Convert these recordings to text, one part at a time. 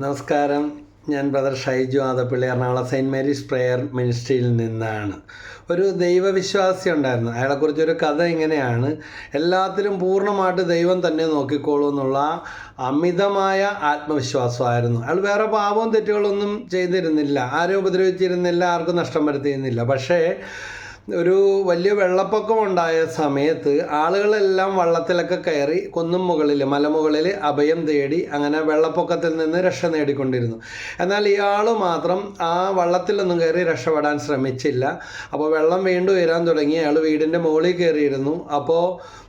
നമസ്കാരം. ഞാൻ brother Shaiju Adappally Ernakulam saint Mary's prayer മിനിസ്ട്രിയിൽ നിന്നാണ്. ഒരു ദൈവവിശ്വാസി ഉണ്ടായിരുന്നു. അയാളെക്കുറിച്ചൊരു കഥ ഇങ്ങനെയാണ്. എല്ലാത്തിലും പൂർണമായിട്ട് ദൈവം തന്നെ നോക്കിക്കോളൂ എന്നുള്ള അമിതമായ ആത്മവിശ്വാസമായിരുന്നു. അയാൾ വേറെ പാപവും തെറ്റുകളൊന്നും ചെയ്തിരുന്നില്ല. ആരും ഉപദ്രവിച്ചിരുന്നില്ല. ആർക്കും നഷ്ടം വരുത്തിയിരുന്നില്ല. പക്ഷേ ഒരു വലിയ വെള്ളപ്പൊക്കം ഉണ്ടായ സമയത്ത് ആളുകളെല്ലാം വള്ളത്തിലൊക്കെ കയറി കുന്നും മുകളിൽ മലമുകളിൽ അഭയം തേടി അങ്ങനെ വെള്ളപ്പൊക്കത്തിൽ നിന്ന് രക്ഷ നേടിക്കൊണ്ടിരുന്നു. എന്നാൽ ഇയാൾ മാത്രം ആ വള്ളത്തിലൊന്നും കയറി രക്ഷപ്പെടാൻ ശ്രമിച്ചില്ല. അപ്പോൾ വെള്ളം വീണ്ടും ഉയരാൻ തുടങ്ങി. അയാൾ വീടിന്റെ മുകളിൽ കയറിയിരുന്നു. അപ്പോൾ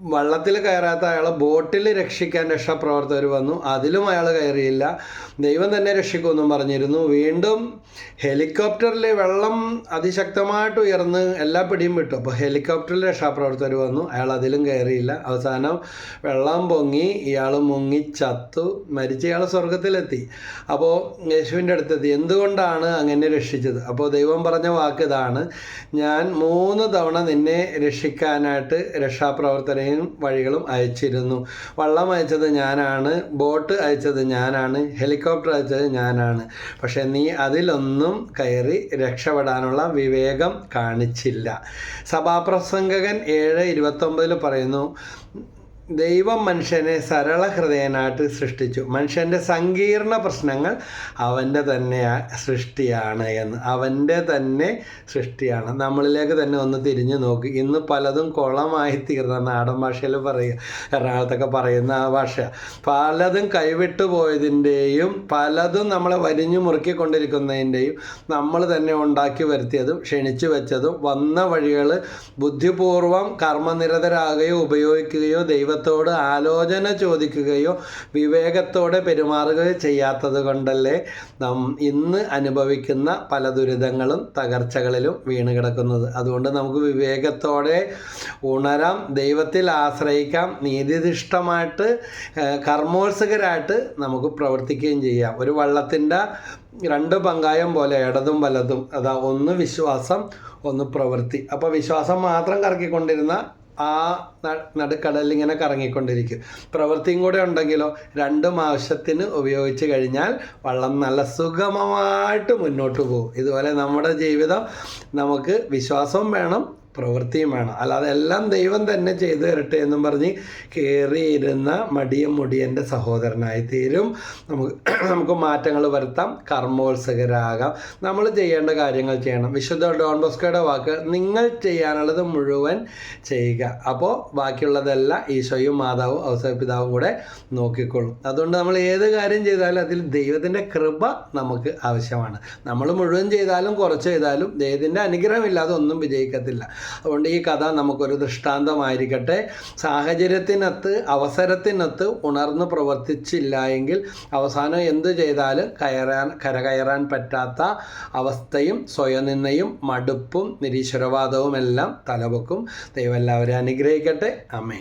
വള്ളത്തിൽ കയറാത്ത അയാളെ ബോട്ടിൽ രക്ഷിക്കാൻ രക്ഷാപ്രവർത്തകർ വന്നു. അതിലും അയാൾ കയറിയില്ല. ദൈവം തന്നെ രക്ഷിക്കുമെന്നും പറഞ്ഞിരുന്നു. വീണ്ടും ഹെലികോപ്റ്ററിൽ വെള്ളം അതിശക്തമായിട്ട് ഉയർന്ന് എല്ലാ പിടിയും വിട്ടു. അപ്പോൾ ഹെലികോപ്റ്ററിൽ രക്ഷാപ്രവർത്തകർ വന്നു. അയാൾ അതിലും കയറിയില്ല. അവസാനം വെള്ളം പൊങ്ങി ഇയാൾ മുങ്ങി ചത്തു മരിച്ച ഇയാൾ സ്വർഗത്തിലെത്തി അപ്പോൾ യേശുവിന്റെ അടുത്തെത്തി. എന്തുകൊണ്ടാണ് അങ്ങനെ രക്ഷിച്ചത്? അപ്പോൾ ദൈവം പറഞ്ഞ വാക്ക് ഇതാണ്. ഞാൻ മൂന്ന് തവണ നിന്നെ രക്ഷിക്കാനായിട്ട് രക്ഷാപ്രവർത്തനയും വഴികളും അയച്ചിരുന്നു. വള്ളം അയച്ചത് ഞാനാണ് ബോട്ട് അയച്ചത് ഞാനാണ് ഹെലികോപ്റ്റർ അയച്ചത് ഞാനാണ്. പക്ഷേ നീ അതിലൊന്നും കയറി രക്ഷപ്പെടാനുള്ള വിവേകം കാണിച്ചില്ല. സഭാപ്രസംഗകൻ ഏഴ് ഇരുപത്തൊമ്പതിൽ പറയുന്നു ദൈവം മനുഷ്യനെ സരള ഹൃദയനായിട്ട് സൃഷ്ടിച്ചു. മനുഷ്യന്റെ സങ്കീർണ പ്രശ്നങ്ങൾ അവന്റെ തന്നെ സൃഷ്ടിയാണ് എന്ന്. അവന്റെ തന്നെ സൃഷ്ടിയാണ്. നമ്മളിലേക്ക് തന്നെ ഒന്ന് തിരിഞ്ഞു നോക്കി. ഇന്ന് പലതും കുളമായി തീർന്ന നാടൻ ഭാഷയിൽ പറയുക എറണാകുളത്തൊക്കെ പറയുന്ന ആ ഭാഷ. പലതും കൈവിട്ടു പോയതിന്റെയും പലതും നമ്മളെ വരിഞ്ഞു മുറുക്കിക്കൊണ്ടിരിക്കുന്നതിന്റെയും നമ്മൾ തന്നെ ഉണ്ടാക്കി വരുത്തിയതും ക്ഷണിച്ചു വെച്ചതും വന്ന വഴികൾ ബുദ്ധിപൂർവം കർമ്മനിരതരാകുകയോ ഉപയോഗിക്കുകയോ ദൈവ ദൈവത്തോട് ആലോചന ചോദിക്കുകയോ വിവേകത്തോടെ പെരുമാറുകയോ ചെയ്യാത്തത് കൊണ്ടല്ലേ നാം ഇന്ന് അനുഭവിക്കുന്ന പല ദുരിതങ്ങളും തകർച്ചകളിലും വീണ് കിടക്കുന്നത്. അതുകൊണ്ട് നമുക്ക് വിവേകത്തോടെ ഉണരാം ദൈവത്തിൽ ആശ്രയിക്കാം നീതിദിഷ്ടമായിട്ട് കർമ്മോത്സുകരായിട്ട് നമുക്ക് പ്രവർത്തിക്കുകയും ചെയ്യാം. ഒരു വള്ളത്തിന്റെ രണ്ട് പങ്കായം പോലെ ഇടതും വലതും. അതാ ഒന്ന് വിശ്വാസം ഒന്ന് പ്രവൃത്തി. അപ്പോൾ വിശ്വാസം മാത്രം കറക്കിക്കൊണ്ടിരുന്ന ആ നടുക്കടലിൽ ഇങ്ങനെ കറങ്ങിക്കൊണ്ടിരിക്കും. പ്രവൃത്തിയും കൂടെ ഉണ്ടെങ്കിലോ രണ്ടും ആവശ്യത്തിന് ഉപയോഗിച്ച് കഴിഞ്ഞാൽ വള്ളം നല്ല സുഗമമായിട്ട് മുന്നോട്ട് പോകും. ഇതുപോലെ നമ്മുടെ ജീവിതം നമുക്ക് വിശ്വാസവും വേണം പ്രവൃത്തിയും വേണം അല്ലാതെ എല്ലാം ദൈവം തന്നെ ചെയ്തു തരട്ടെ എന്നും പറഞ്ഞ് കയറിയിരുന്ന മടിയും മുടിയന്റെ സഹോദരനായി തീരും. നമുക്ക് നമുക്ക് മാറ്റങ്ങൾ വരുത്താം. കർമ്മോത്സകരാകാം. നമ്മൾ ചെയ്യേണ്ട കാര്യങ്ങൾ ചെയ്യണം. വിശുദ്ധ ഡോൺ ബോസ്കോയുടെ വാക്ക് നിങ്ങൾ ചെയ്യാനുള്ളത് മുഴുവൻ ചെയ്യുക. അപ്പോൾ ബാക്കിയുള്ളതെല്ലാം ഈശോയും മാതാവും അവസരപിതാവും കൂടെ നോക്കിക്കൊള്ളും. അതുകൊണ്ട് നമ്മൾ ഏത് കാര്യം ചെയ്താലും അതിൽ ദൈവത്തിന്റെ കൃപ നമുക്ക് ആവശ്യമാണ്. നമ്മൾ മുഴുവൻ ചെയ്താലും കുറച്ച് ചെയ്താലും ദൈവത്തിന്റെ അനുഗ്രഹമില്ലാതെ ഒന്നും വിജയിക്കത്തില്ല. അതുകൊണ്ട് ഈ കഥ നമുക്കൊരു ദൃഷ്ടാന്തമായിരിക്കട്ടെ. സാഹചര്യത്തിനത്ത് അവസരത്തിനത്ത് ഉണർന്ന് പ്രവർത്തിച്ചില്ല എങ്കിൽ അവസാനം എന്ത് ചെയ്താലും കയറാൻ കരകയറാൻ പറ്റാത്ത അവസ്ഥയും സ്വയനിന്ദയും മടുപ്പും നിരീശ്വരവാദവും എല്ലാം തലവെക്കും. ദൈവം എല്ലാവരെയും അനുഗ്രഹിക്കട്ടെ. അമ്മേ